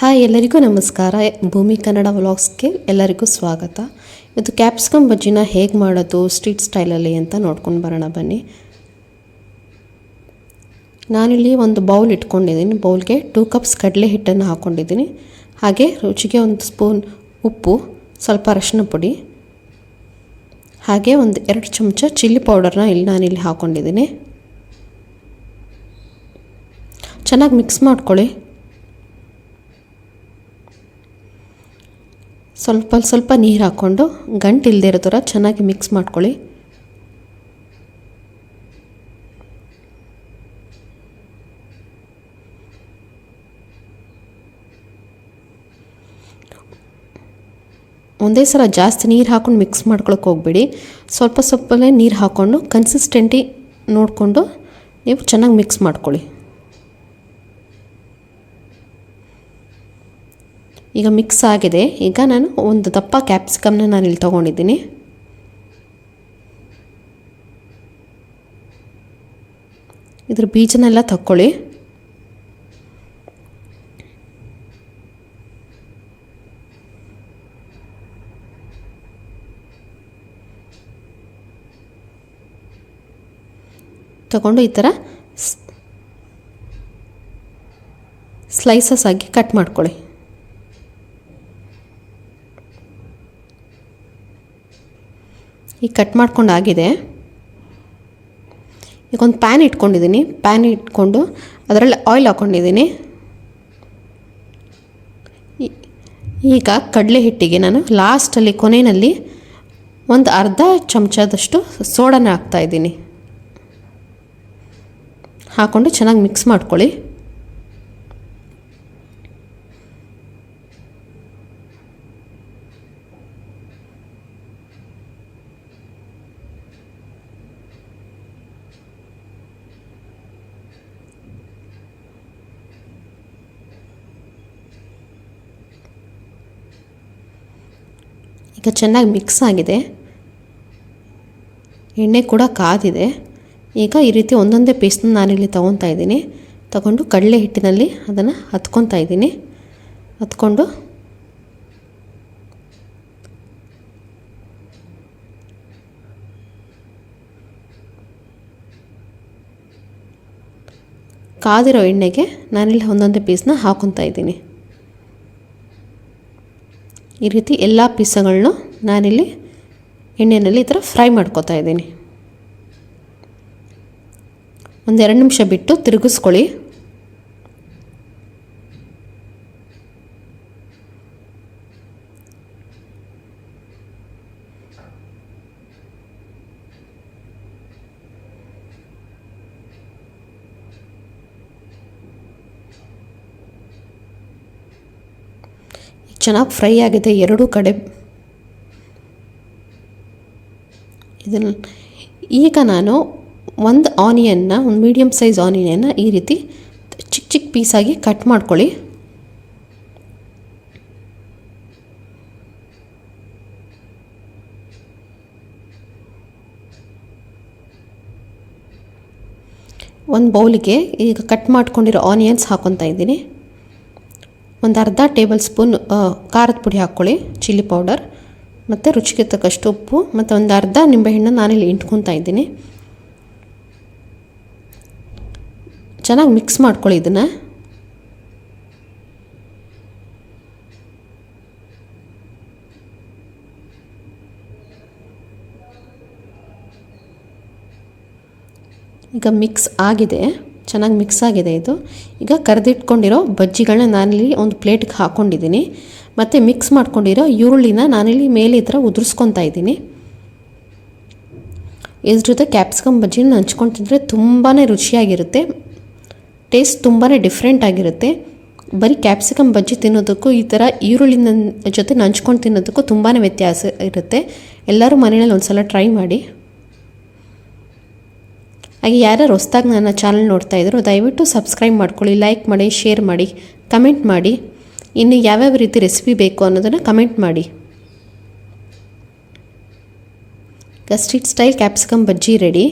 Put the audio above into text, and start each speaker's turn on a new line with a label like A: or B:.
A: Hi, ಎಲ್ಲರಿಗೂ ನಮಸ್ಕಾರ. ಭೂಮಿ ಕನ್ನಡ ವ್ಲಾಗ್ಸ್ಗೆ ಎಲ್ಲರಿಗೂ ಸ್ವಾಗತ. ಇವತ್ತು ಕ್ಯಾಪ್ಸಿಕಮ್ ಬಜ್ಜಿನ ಹೇಗೆ ಮಾಡೋದು, ಸ್ಟ್ರೀಟ್ ಸ್ಟೈಲಲ್ಲಿ ಅಂತ ನೋಡ್ಕೊಂಡು ಬರೋಣ ಬನ್ನಿ. ನಾನಿಲ್ಲಿ ಒಂದು ಬೌಲ್ ಇಟ್ಕೊಂಡಿದ್ದೀನಿ. ಬೌಲ್ಗೆ ಟೂ ಕಪ್ಸ್ ಕಡಲೆ ಹಿಟ್ಟನ್ನು ಹಾಕ್ಕೊಂಡಿದ್ದೀನಿ ಹಾಗೆ ರುಚಿಗೆ ಒಂದು ಸ್ಪೂನ್ ಉಪ್ಪು, ಸ್ವಲ್ಪ ಅರಶಿನ ಪುಡಿ, ಹಾಗೆ ಒಂದು ಎರಡು ಚಮಚ ಚಿಲ್ಲಿ ಪೌಡರ್ನ ಇಲ್ಲಿ ನಾನಿಲ್ಲಿ ಹಾಕ್ಕೊಂಡಿದ್ದೀನಿ ಚೆನ್ನಾಗಿ ಮಿಕ್ಸ್ ಮಾಡ್ಕೊಳ್ಳಿ. ಸ್ವಲ್ಪ ಸ್ವಲ್ಪ ನೀರು ಹಾಕ್ಕೊಂಡು ಗಂಟು ಇಲ್ಲದೆ ಇರೋ ಥರ ಚೆನ್ನಾಗಿ ಮಿಕ್ಸ್ ಮಾಡ್ಕೊಳ್ಳಿ. ಒಂದೇ ಸಲ ಜಾಸ್ತಿ ನೀರು ಹಾಕ್ಕೊಂಡು ಮಿಕ್ಸ್ ಮಾಡ್ಕೊಳಕ್ಕೆ ಹೋಗಬೇಡಿ. ಸ್ವಲ್ಪ ಸ್ವಲ್ಪನೇ ನೀರು ಹಾಕ್ಕೊಂಡು ಕನ್ಸಿಸ್ಟೆಂಟಿ ನೋಡಿಕೊಂಡು ನೀವು ಚೆನ್ನಾಗಿ ಮಿಕ್ಸ್ ಮಾಡ್ಕೊಳ್ಳಿ. ಈಗ ಮಿಕ್ಸ್ ಆಗಿದೆ. ಈಗ ನಾನು ಒಂದು ದಪ್ಪ ಕ್ಯಾಪ್ಸಿಕಮ್ನ ನಾನು ಇಲ್ಲಿ ತೊಗೊಂಡಿದ್ದೀನಿ. ಇದ್ರ ಬೀಜನೆಲ್ಲ ತಕ್ಕೊಳ್ಳಿ. ತಗೊಂಡು ಈ ಥರ ಸ್ಲೈಸಸ್ ಆಗಿ ಕಟ್ ಮಾಡ್ಕೊಳ್ಳಿ. ಈಗ ಕಟ್ ಮಾಡ್ಕೊಂಡು ಆಗಿದೆ. ಈಗ ಒಂದು ಪ್ಯಾನ್ ಇಟ್ಕೊಂಡಿದ್ದೀನಿ ಪ್ಯಾನ್ ಇಟ್ಕೊಂಡು ಅದರಲ್ಲಿ ಆಯಿಲ್ ಹಾಕ್ಕೊಂಡಿದ್ದೀನಿ ಈಗ ಕಡಲೆ ಹಿಟ್ಟಿಗೆ ನಾನು ಲಾಸ್ಟಲ್ಲಿ ಕೊನೆಯಲ್ಲಿ ಒಂದು ಅರ್ಧ ಚಮಚದಷ್ಟು ಸೋಡಾನ ಹಾಕ್ತಾಯಿದ್ದೀನಿ ಹಾಕ್ಕೊಂಡು ಚೆನ್ನಾಗಿ ಮಿಕ್ಸ್ ಮಾಡ್ಕೊಳ್ಳಿ. ಈಗ ಚೆನ್ನಾಗಿ ಮಿಕ್ಸ್ ಆಗಿದೆ. ಎಣ್ಣೆ ಕೂಡ ಕಾದಿದೆ. ಈಗ ಈ ರೀತಿ ಒಂದೊಂದೇ ಪೀಸ್ನ ನಾನಿಲ್ಲಿ ತೊಗೊತಾ ಇದ್ದೀನಿ. ತಗೊಂಡು ಕಡಲೆ ಹಿಟ್ಟಿನಲ್ಲಿ ಅದನ್ನು ಹತ್ಕೊತಾ ಇದ್ದೀನಿ. ಹತ್ಕೊಂಡು ಕಾದಿರೋ ಎಣ್ಣೆಗೆ ನಾನಿಲ್ಲಿ ಒಂದೊಂದೇ ಪೀಸ್ನ ಹಾಕೊತಾ ಇದ್ದೀನಿ. ಈ ರೀತಿ ಎಲ್ಲ ಪೀಸಗಳನ್ನೂ ನಾನಿಲ್ಲಿ ಎಣ್ಣೆಯಲ್ಲಿ ಈ ಥರ ಫ್ರೈ ಮಾಡ್ಕೊತಾ ಇದ್ದೀನಿ. ಒಂದೆರಡು ನಿಮಿಷ ಬಿಟ್ಟು ತಿರುಗಿಸ್ಕೊಳ್ಳಿ. ಚೆನ್ನಾಗಿ ಫ್ರೈ ಆಗಿದೆ ಎರಡೂ ಕಡೆ ಇದನ್ನು ಈಗ ನಾನು ಒಂದು ಆನಿಯನ್ನ ಒಂದು ಮೀಡಿಯಮ್ ಸೈಜ್ ಆನಿಯನ್ನ ಈ ರೀತಿ ಚಿಕ್ಕ ಚಿಕ್ಕ ಪೀಸಾಗಿ ಕಟ್ ಮಾಡ್ಕೊಳ್ಳಿ. ಒಂದು ಬೌಲಿಗೆ ಈಗ ಕಟ್ ಮಾಡ್ಕೊಂಡಿರೋ ಆನಿಯನ್ಸ್ ಹಾಕ್ಕೊತಾ ಇದ್ದೀನಿ. ಒಂದು ಅರ್ಧ ಟೇಬಲ್ ಸ್ಪೂನ್ ಖಾರದ ಪುಡಿ ಹಾಕ್ಕೊಳ್ಳಿ, ಚಿಲ್ಲಿ ಪೌಡರ್, ಮತ್ತು ರುಚಿಗೆ ತಕ್ಕಷ್ಟು ಉಪ್ಪು, ಮತ್ತು ಒಂದು ಅರ್ಧ ನಿಂಬೆಹಣ್ಣು ನಾನಿಲ್ಲಿ ಇಂಟ್ಕೊತಾ ಇದ್ದೀನಿ. ಚೆನ್ನಾಗಿ ಮಿಕ್ಸ್ ಮಾಡ್ಕೊಳ್ಳಿ ಇದನ್ನು. ಈಗ ಮಿಕ್ಸ್ ಆಗಿದೆ. ಚೆನ್ನಾಗಿ ಮಿಕ್ಸ್ ಆಗಿದೆ ಇದು. ಈಗ ಕರೆದಿಟ್ಕೊಂಡಿರೋ ಬಜ್ಜಿಗಳನ್ನ ನಾನಿಲ್ಲಿ ಒಂದು ಪ್ಲೇಟ್ಗೆ ಹಾಕ್ಕೊಂಡಿದ್ದೀನಿ ಮತ್ತು ಮಿಕ್ಸ್ ಮಾಡ್ಕೊಂಡಿರೋ ಈರುಳ್ಳಿನ ನಾನಿಲ್ಲಿ ಮೇಲೆ ಈ ಥರ ಉದುರಿಸ್ಕೊತಾ ಇದ್ದೀನಿ. ಇದ್ರ ಜೊತೆ ಕ್ಯಾಪ್ಸಿಕಮ್ ಬಜ್ಜಿನ ಹಂಚ್ಕೊಂಡು ತಿಂದರೆ ತುಂಬಾ ರುಚಿಯಾಗಿರುತ್ತೆ. ಟೇಸ್ಟ್ ತುಂಬಾ ಡಿಫ್ರೆಂಟ್ ಆಗಿರುತ್ತೆ. ಬರೀ ಕ್ಯಾಪ್ಸಿಕಮ್ ಬಜ್ಜಿ ತಿನ್ನೋದಕ್ಕೂ ಈ ಥರ ಈರುಳ್ಳಿನ ಜೊತೆ ನಂಚ್ಕೊಂಡು ತಿನ್ನೋದಕ್ಕೂ ತುಂಬಾ ವ್ಯತ್ಯಾಸ ಇರುತ್ತೆ. ಎಲ್ಲರೂ ಮನೆಯಲ್ಲಿ ಒಂದು ಸಲ ಟ್ರೈ ಮಾಡಿ. ಹಾಗೆ ಯಾರ್ಯಾರು ಹೊಸ್ದಾಗಿ ನನ್ನ ಚಾನಲ್ ನೋಡ್ತಾ ಇದ್ರು ದಯವಿಟ್ಟು ಸಬ್ಸ್ಕ್ರೈಬ್ ಮಾಡ್ಕೊಳ್ಳಿ ಲೈಕ್ ಮಾಡಿ ಶೇರ್ ಮಾಡಿ ಕಮೆಂಟ್ ಮಾಡಿ. ಇನ್ನು ಯಾವ್ಯಾವ ರೀತಿ ರೆಸಿಪಿ ಬೇಕು ಅನ್ನೋದನ್ನು ಕಮೆಂಟ್ ಮಾಡಿ. Street style capsicum bajji ready